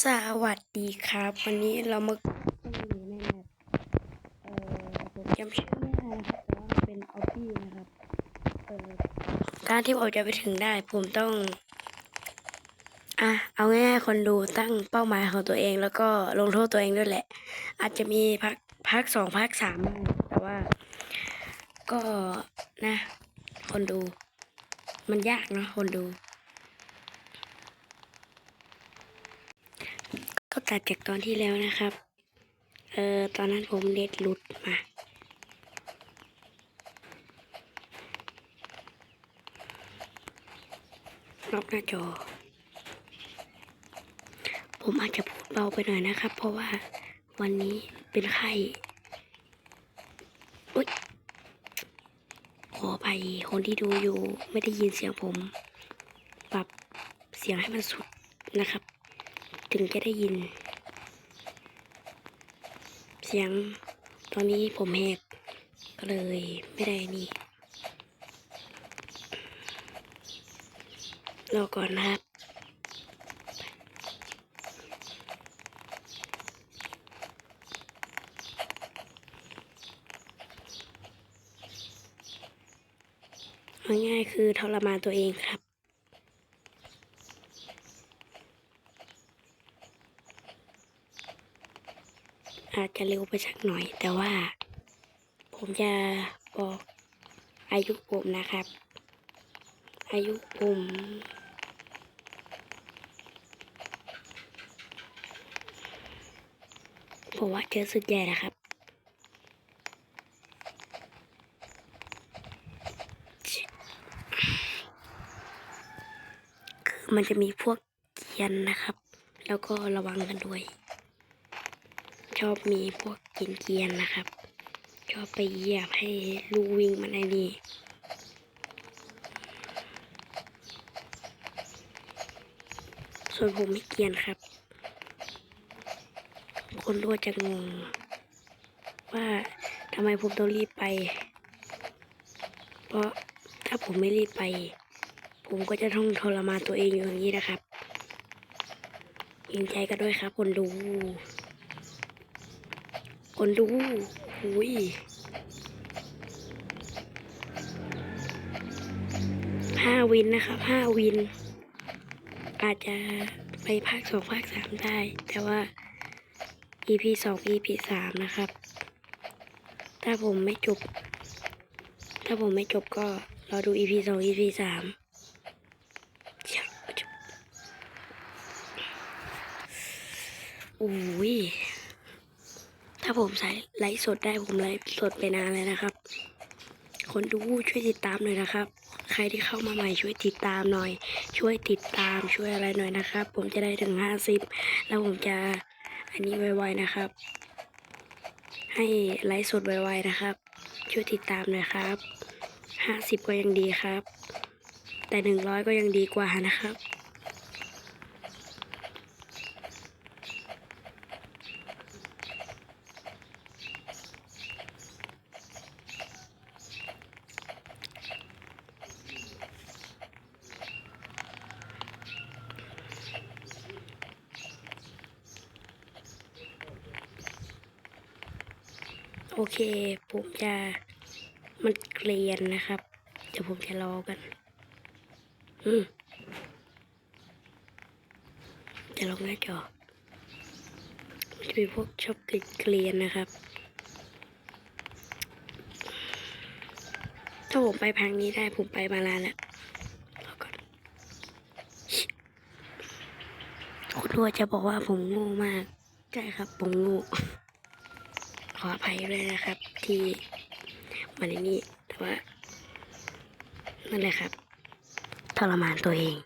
สวัสดีครับ วันนี้เรามาอยู่ในแมปเอ่อผมจำชื่อไม่ได้นะครับแต่ว่ามันเป็นออบบี้นะครับเอ่อการที่ผมจะไปถึงได้ ผมต้อง อะเอาง่ายๆคนดูตั้งเป้าหมายของตัวเอง แล้วก็ลงโทษตัวเองด้วยแหละ อาจจะมีพักพักสองพักสามบ้างแต่ว่า ก็นะ คนดู มันยากเนาะคนดู ก็ตัดจากตอนที่แล้วนะครับ เออตอนนั้นผมเน็ตหลุดมาล็อกหน้าจอ ผมอาจจะพูดเบาไปหน่อยนะครับ เพราะว่าวันนี้เป็นไข้อุ๊ยขอไปคนที่ดูอยู่ไม่ได้ยินเสียงผม ปรับเสียงให้มันสุดนะครับ ถึงจะได้ยิน เสียงตอนนี้ผมแหกก็เลยไม่ได้นี่รอก่อนนะครับง่ายคือทรมานตัวเองครับ อาจจะเร็วไปสักหน่อย แต่ว่า ผมจะบอกอายุผมนะครับ อายุผมผมว่าเจอสุดใหญ่นะครับ คือมันจะมีพวกเกียนนะครับ แล้วก็ระวังกันด้วย อบมีพวกกินเกียนนะครับ ชอบไปเหยียบให้ลูกวิ่งมันไอ้นี่ส่วนผมไม่เกียนครับ คนรู้จะงง ว่าทำไมผมต้องรีบไป เพราะถ้าผมไม่รีบไป ผมก็จะต้องทรมานตัวเองอยู่อย่างนี้นะครับยินใจกันด้วยครับ คนดู คนดูหุยห้าวินนะครับห้าวิน อาจจะไปภาคสองภาคสามได้ แต่ว่า EP สอง EP สามนะครับ ถ้าผมไม่จบ ถ้าผมไม่จบก็รอดู EP สอง EP สามอุ้ย ถ้าผมใส่ไลฟ์สดได้ผมไลฟ์สดไปนานเลยนะครับ คนดูช่วยติดตามหน่อยนะครับ ใครที่เข้ามาใหม่ช่วยติดตามหน่อย ช่วยติดตามช่วยอะไรหน่อยนะครับ ผมจะได้ถึงห้าสิบแล้วผมจะอันนี้ไวๆนะครับ ให้ไลฟ์สดไวๆนะครับ ช่วยติดตามหน่อยครับห้าสิบก็ยังดีครับ แต่หนึ่งร้อยก็ยังดีกว่านะครับ เค ผมจะมันเกลียนนะครับ เดี๋ยวผมจะรอกัน อืมจะลงหน้าจอมันจะมีพวกชอบเกลียนนะครับ ถ้าผมไปพังนี้ได้ผมไปมานาแล้วคุณทัวจะบอกว่าผมโง่มาก ใช่ครับ ผมโง่ ออภัยด้วยนะครับ ที่มาในนี้แต่ว่านั่นแหละครับทรมานตัวเอง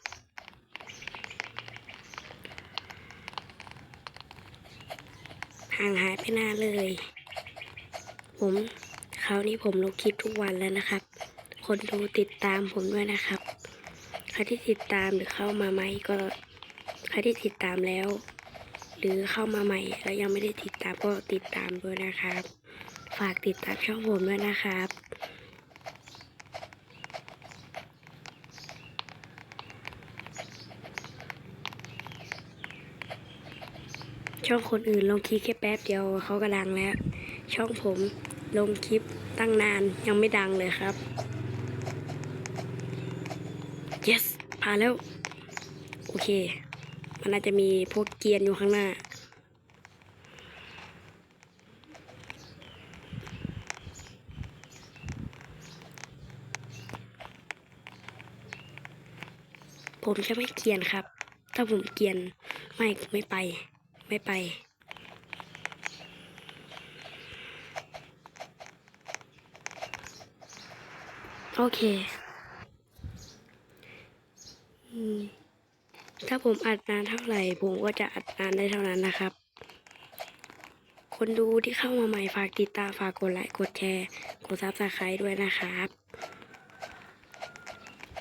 ห่างหายไปนานเลย ผมคราวนี้ผมลงคลิปทุกวันแล้วนะครับ คนดูติดตามผมด้วยนะครับ ใครที่ติดตามหรือเข้ามาใหมก็ ใครที่ติดตามแล้ว หรือเข้ามาใหม่แล้วยังไม่ได้ติดตามก็ติดตามด้วยนะครับ ฝากติดตามช่องผมด้วยนะครับช่องคนอื่นลงคลิปแค่แป๊บเดียวเขาก็ดังแล้ว ช่องผมลงคลิปตั้งนานยังไม่ดังเลยครับ yes ผ่านแล้ว โอเค มันน่าจะมีพวกเกียนอยู่ข้างหน้า ผมจะไม่เกียนครับ ถ้าผมเกียนไม่ไม่ไป ไม่ไปโอเค อืม ถ้าผมอัดนานเท่าไหร่ ผมก็จะอัดนานได้เท่านั้นนะครับ คนดูที่เข้ามาใหม่ฝากติดตามฝากกดไลค์กดแชร์กดซับสไครต์ด้วยนะครับ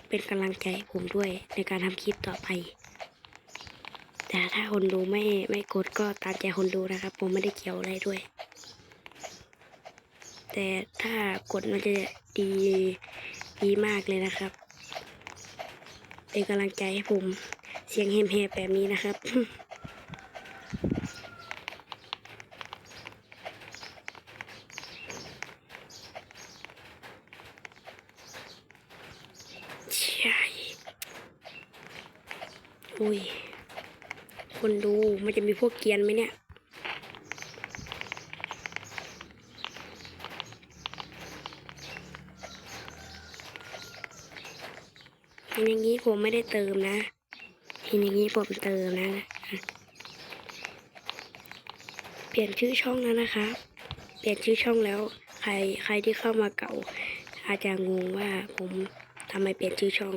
เป็นกำลังใจให้ผมด้วยในการทำคลิปต่อไป แต่ถ้าคนดูไม่ไม่กดก็ตามใจคนดูนะครับ ผมไม่ได้เกี่ยวอะไรด้วย แต่ถ้ากดมันจะดีดีมากเลยนะครับ เป็นกำลังใจให้ผม สียงเฮมๆแบบนี้นะครับใช่อุ้ย คนดูมันจะมีพวกเกียนไหมเนี่ยเห็นอย่างนี้ผมไม่ได้เติมนะ เห็นอย่างนี้ผมเติมนะ เปลี่ยนชื่อช่องแล้วนะคะ เปลี่ยนชื่อช่องแล้ว ใครใครที่เข้ามาเก่า อาจจะงงว่าผมทำไมเปลี่ยนชื่อช่อง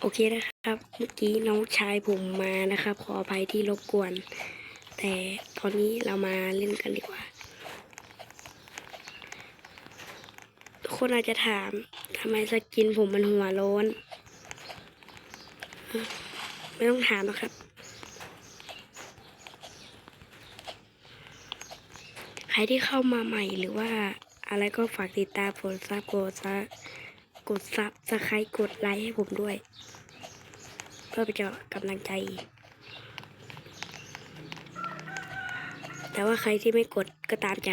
โอเคนะครับ เมื่อกี้น้องชายผมมานะครับ ขออภัยที่รบกวน แต่ตอนนี้เรามาเล่นกันดีกว่า ทุก คนอาจจะถามทำไมสกินผมมันหัวโล้น ไม่ต้องถามหรอกครับ ใครที่เข้ามาใหม่หรือว่าอะไรก็ฝากติดตามกดซับกดซับกดซับสไครต์กดไลค์ให้ผมด้วย เพื่อเป็นกำลังใจ แต่ว่าใครที่ไม่กดก็ตามใจ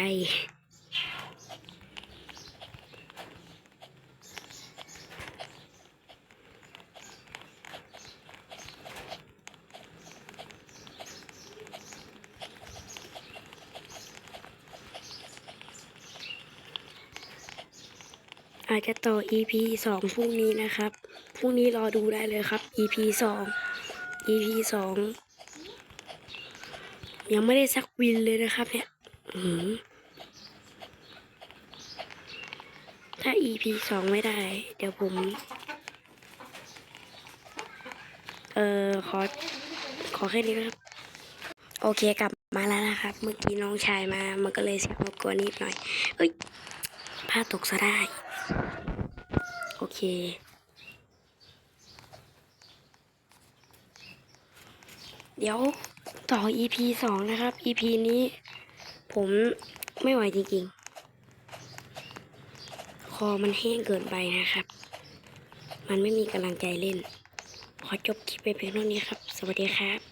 อาจจะต่อ EP สองพรุ่งนี้นะครับ พรุ่งนี้รอดูได้เลยครับ EP สอง EP สองยังไม่ได้สักวินเลยนะครับเนี่ยถ้า EP สองไม่ได้ เดี๋ยวผม เอ่อ ขอ ขอแค่นี้นะครับ โอเคกลับมาแล้วนะครับ เมื่อกี้น้องชายมา มันก็เลยเสียงรบกวนนิดหน่อย เอ้ยผ้าตกซะได้ โอเค เดี๋ยวต่อ EP สองนะครับ EP นี้ผมไม่ไหวจริงๆ คอมันแห้งเกินไปนะครับ มันไม่มีกำลังใจเล่น ขอจบคลิปไปเพียงเท่านี้ครับ สวัสดีครับ